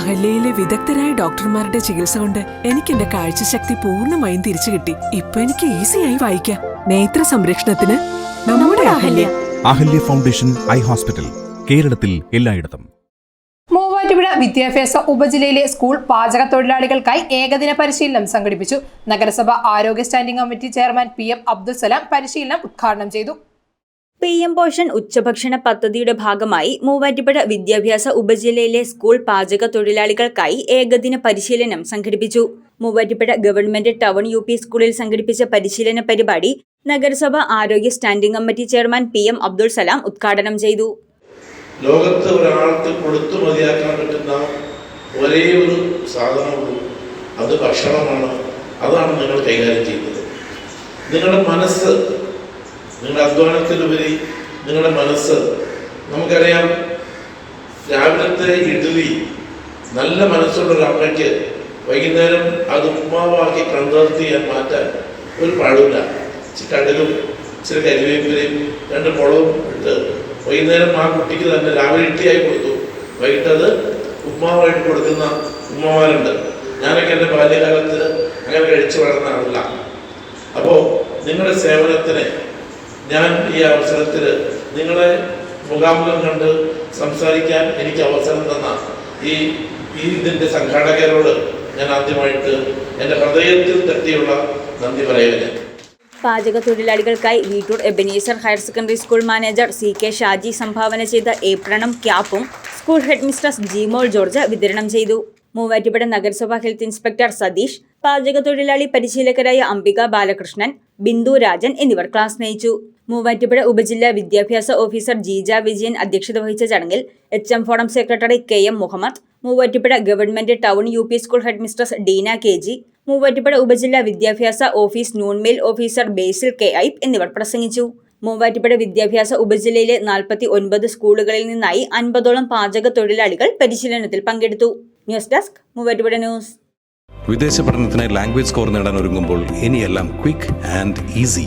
അഹല്യയിലെ വിദഗ്ധരായ ഡോക്ടർമാരുടെ ചികിത്സ കൊണ്ട് എനിക്ക് എന്റെ കാഴ്ചശക്തി പൂർണമായും തിരിച്ചു കിട്ടി. ഇപ്പൊ എനിക്ക് ഈസിയായി വായിക്കാം. നേത്ര സംരക്ഷണത്തിന് നമ്മുടെ Ahalya. Ahalya foundation eye hospital കേരളത്തിൽ എല്ലായിടത്തും. മൂവാറ്റുപുഴ വിദ്യാഭ്യാസ ഉപജില്ലയിലെ സ്കൂൾ പാചക തൊഴിലാളികൾക്കായി ഏകദിന പരിശീലനം സംഘടിപ്പിച്ചു. നഗരസഭ ആരോഗ്യ standing committee chairman P M Abdul Salam പരിശീലനം ഉദ്ഘാടനം ചെയ്തു. പി എം പോഷൻ ഉച്ചഭക്ഷണ പദ്ധതിയുടെ ഭാഗമായി മൂവാറ്റുപുഴ വിദ്യാഭ്യാസ ഉപജില്ലയിലെ സ്കൂൾ പാചക തൊഴിലാളികൾക്കായി ഏകദിന പരിശീലനം സംഘടിപ്പിച്ചു. Muvattupuzha government town U P സ്കൂളിൽ സംഘടിപ്പിച്ച പരിശീലന പരിപാടി നഗരസഭ ആരോഗ്യ standing committee chairman P M Abdul Salam ഉദ്ഘാടനം ചെയ്തു. ലോകത്ത് ഒരാൾക്ക് കൊടുത്തു മതിയാക്കാൻ പറ്റുന്ന ഒരേ ഒരു സാധനമുള്ളൂ അത് ഭക്ഷണമാണ്. അതാണ് നിങ്ങൾ കൈകാര്യം ചെയ്യുന്നത്. നിങ്ങളുടെ മനസ്സ് നിങ്ങളുടെ അധ്വാനത്തിലുപരി നിങ്ങളുടെ മനസ്സ് നമുക്കറിയാം രാവിലത്തെ ഇഡ്ഡലി നല്ല മനസ്സുള്ള ഒരു അമ്മയ്ക്ക് വൈകുന്നേരം അത് ഉപ്മാവാക്കി കൺവേർട്ട് ചെയ്യാൻ മാറ്റാൻ ഒരു പാടില്ല. ഇച്ചിരി കടലും ഇച്ചിരി കരിവേപ്പിലയും രണ്ട് മുളകും ഇട്ട് വൈകുന്നേരം ആ കുട്ടിക്ക് തന്നെ രാവിലെ ഇട്ടിയായി കൊടുത്തു. വൈകിട്ട് അത് ഉപ്മാവായിട്ട് കൊടുക്കുന്ന ഉമ്മമാരുണ്ട്. ഞാനൊക്കെ എന്റെ ബാല്യകാലത്ത് അങ്ങനെ കഴിച്ചു വളർന്ന ആളല്ല. അപ്പോൾ നിങ്ങളുടെ സേവനത്തിന് ഞാൻ ഈ അവസരത്തിൽ നിങ്ങളെ മുഖാമുഖം കണ്ട് സംസാരിക്കാൻ എനിക്ക് അവസരം തന്ന ഈ ഇതിന്റെ സംഘാടകരോട് ഞാൻ ആദ്യമായിട്ട് എന്റെ ഹൃദയത്തിൽ തട്ടിയുള്ള നന്ദി പറയുന്നത് പാചക തൊഴിലാളികൾക്കായി Veettoor Ebenezer higher secondary school manager C K Shaji സംഭാവന ചെയ്ത ഏപ്രണം ക്യാപ്പും school head mistress Jimol George വിതരണം ചെയ്തു. മൂവാറ്റുപുഴ നഗരസഭാ ഹെൽത്ത് ഇൻസ്പെക്ടർ സതീഷ് പാചക തൊഴിലാളി പരിശീലകരായ അംബിക ബാലകൃഷ്ണൻ ബിന്ദു രാജൻ എന്നിവർ ക്ലാസ് നയിച്ചു. മൂവാറ്റുപുഴ ഉപജില്ലാ വിദ്യാഭ്യാസ ഓഫീസർ ജീജ വിജയൻ അധ്യക്ഷത വഹിച്ച ചടങ്ങിൽ H M forum secretary K M Muhammad Muvattupuzha government town U P school head mistress Deena K G Muvattupuzha ഉപജില്ലാ വിദ്യാഭ്യാസ office noon meal officer Basil K Ipe എന്നിവർ പ്രസംഗിച്ചു. മൂവാറ്റുപുഴ വിദ്യാഭ്യാസ ഉപജില്ലയിലെ നാൽപ്പത്തി ഒൻപത് സ്കൂളുകളിൽ നിന്നായി അൻപതോളം പാചക തൊഴിലാളികൾ പരിശീലനത്തിൽ പങ്കെടുത്തു. News desk Muvattupuzha news. വിദേശ പഠനത്തിന് ലാംഗ്വേജ് സ്കോർ നേടാൻ ഒരുങ്ങുമ്പോൾ ഇനിയെല്ലാം quick and easy.